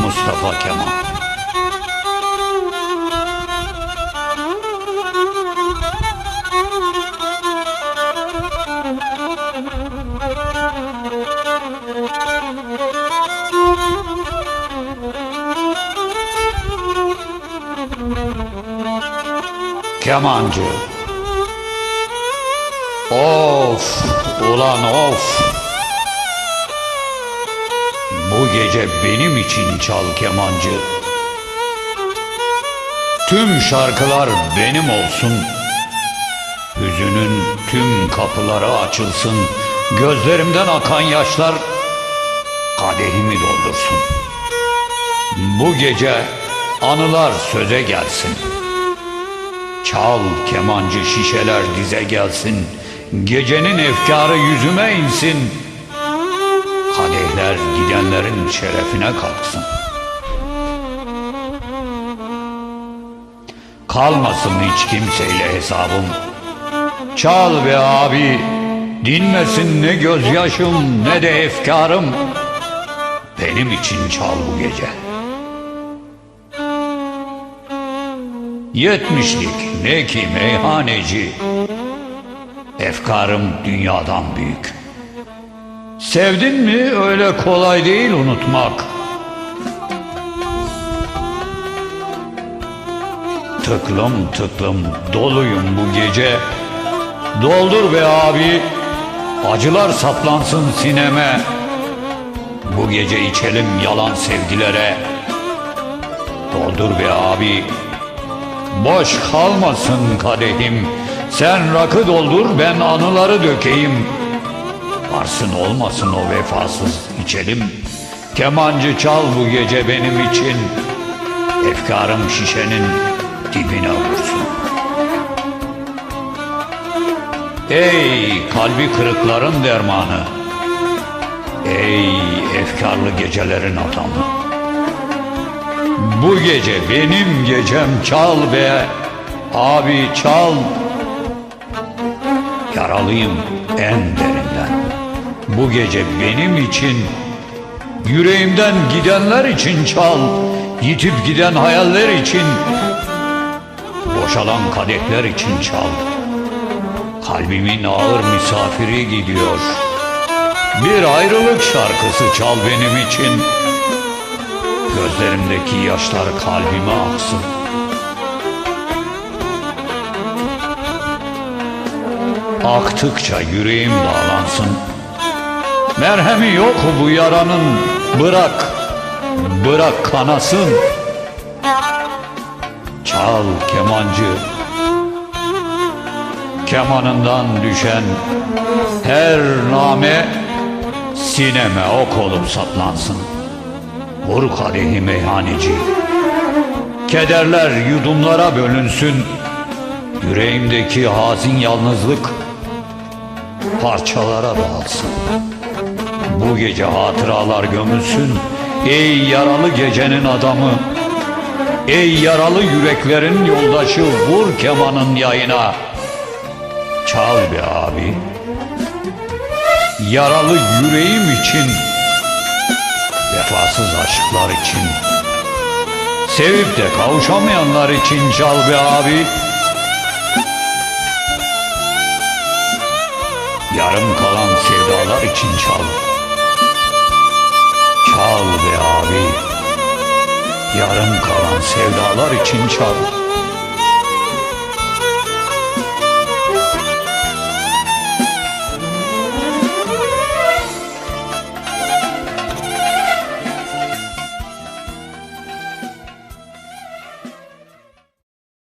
Mustafa Kemal. Kemancı. Of, ulan of. Bu gece benim için çal kemancı. Tüm şarkılar benim olsun. Hüzünün tüm kapıları açılsın. Gözlerimden akan yaşlar kadehimi doldursun. Bu gece anılar söze gelsin. Çal kemancı şişeler dize gelsin. Gecenin efkarı yüzüme insin. Kadehler gidenlerin şerefine kalksın. Kalmasın hiç kimseyle hesabım. Çal be abi, dinmesin ne gözyaşım ne de efkarım. Benim için çal bu gece. Yetmişlik ne ki meyhaneci. Efkarım dünyadan büyük. Sevdin mi öyle kolay değil unutmak. Tıklım tıklım doluyum bu gece. Doldur be abi, acılar saplansın sineme. Bu gece içelim yalan sevgilere. Doldur be abi, boş kalmasın kadehim. Sen rakı doldur ben anıları dökeyim. Varsın olmasın o vefasız içelim. Kemancı çal bu gece benim için. Efkarım şişenin dibine vursun. Ey kalbi kırıkların dermanı. Ey efkarlı gecelerin adamı. Bu gece benim gecem çal be. Abi çal. Yaralıyım en derinden. Bu gece benim için, yüreğimden gidenler için çal. Yitip giden hayaller için, boşalan kadehler için çal. Kalbimin ağır misafiri gidiyor. Bir ayrılık şarkısı çal benim için. Gözlerimdeki yaşlar kalbime aksın. Aktıkça yüreğim dağlansın. Merhemi yok bu yaranın. Bırak, bırak kanasın. Çal kemancı. Kemanından düşen her name sineme ok olup saplansın. Vur kadehi meyhaneci. Kederler yudumlara bölünsün. Yüreğimdeki hazin yalnızlık parçalara dağılsın. Bu gece hatıralar gömülsün. Ey yaralı gecenin adamı. Ey yaralı yüreklerin yoldaşı vur kemanın yayına. Çal be abi. Yaralı yüreğim için, vefasız aşklar için, sevip de kavuşamayanlar için çal be abi. Yarım kalan sevdalar için çal. Çal be abi. Yarım kalan sevdalar için çal.